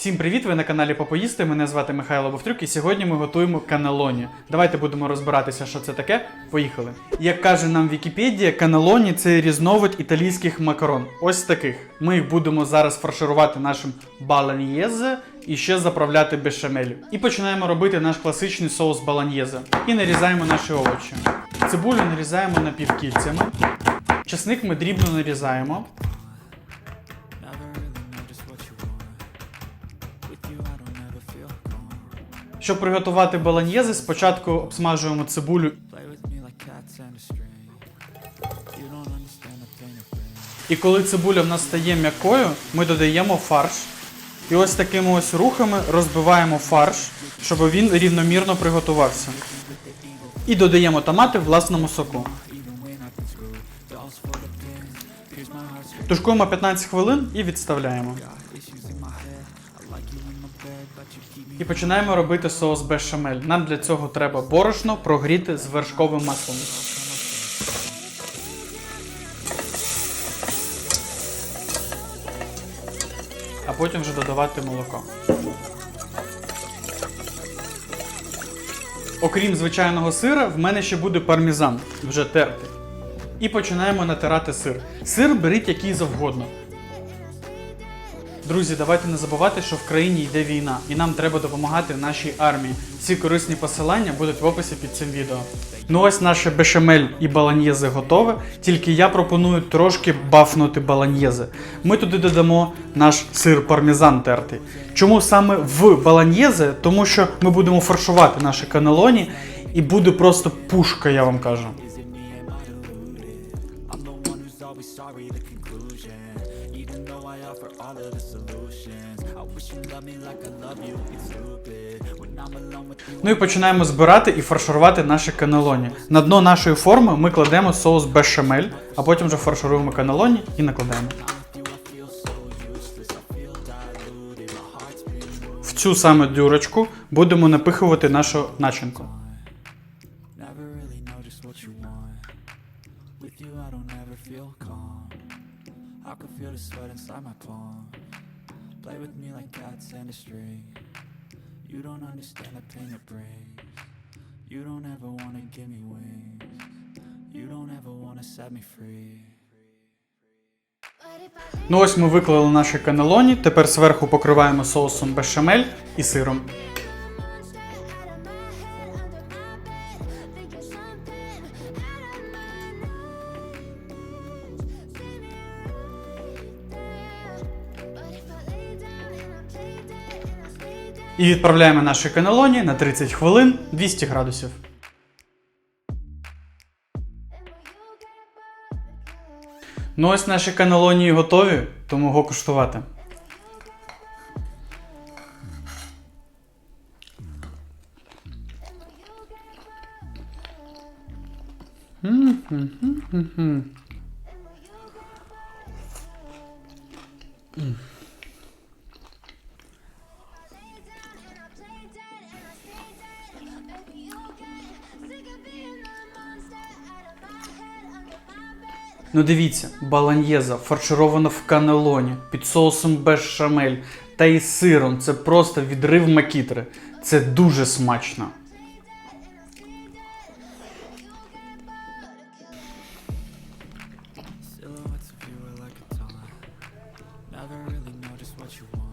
Всім привіт! Ви на каналі Попоїсти. Мене звати Михайло Бовтрюк, і сьогодні ми готуємо канелоні. Давайте будемо розбиратися, що це таке. Поїхали. Як каже нам Вікіпедія, канелоні це різновид італійських макарон. Ось таких. Ми їх будемо зараз фарширувати нашим баланьєзе і ще заправляти бешамелю. І починаємо робити наш класичний соус баланьєзе. І нарізаємо наші овочі. Цибулю нарізаємо напівкільцями. Часник ми дрібно нарізаємо. Щоб приготувати баланьєзи, спочатку обсмажуємо цибулю І коли цибуля в нас стає м'якою, ми додаємо фарш. І ось такими ось рухами розбиваємо фарш, щоб він рівномірно приготувався. І додаємо томати в власному соку. Тушкуємо 15 хвилин і відставляємо. І починаємо робити соус бешамель. Нам для цього треба борошно прогріти з вершковим маслом. А потім вже додавати молоко. Окрім звичайного сира, в мене ще буде пармезан, вже тертий. І починаємо натирати сир. Сир беріть який завгодно. Друзі, давайте не забувати, що в країні йде війна, і нам треба допомагати нашій армії. Всі корисні посилання будуть в описі під цим відео. Ну ось наше бешамель і баланьєзе готове, тільки я пропоную трошки бафнути баланьєзе. Ми туди додамо наш сир пармезан тертий. Чому саме в баланьєзе? Тому що ми будемо фаршувати наші канелоні, і буде просто пушка, я вам кажу. Sorry, the conclusion. Even though I offer all of the solutions. I wish you loved me like I love you, it's stupid. When I'm alone with you, Ну і починаємо збирати і фарширувати наші канелоні. На дно нашої форми ми кладемо соус бешамель, а потім вже фаршируємо канелоні і накладаємо. В цю саме дюрочку будемо напихувати нашу начинку. With you, I don't ever feel calm. I can feel the sweat inside my palm. Play with me like cats and a string. You don't understand the pain it brings. You don't ever wanna give me wings. You don't ever wanna set me free. Ну ось ми виклали наші канелоні, тепер зверху покриваємо соусом бешамель і сиром. І відправляємо наші канелоні на 30 хвилин 200 градусів. Ну ось наші канелоні готові, тому го куштувати. М-м-м-м-м. Ну дивіться, баланьєза фарширована в канелоні під соусом бешамель та із сиром. Це просто відрив макітри. Це дуже смачно. Never really know just what you want.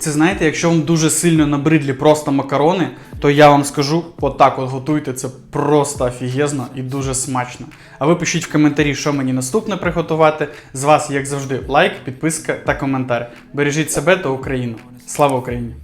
Це знаєте, якщо вам дуже сильно набридлі просто макарони, то я вам скажу, отак от готуйте це просто офігезно і дуже смачно. А ви пишіть в коментарі, що мені наступне приготувати. З вас, як завжди, лайк, підписка та коментар. Бережіть себе та Україну. Слава Україні!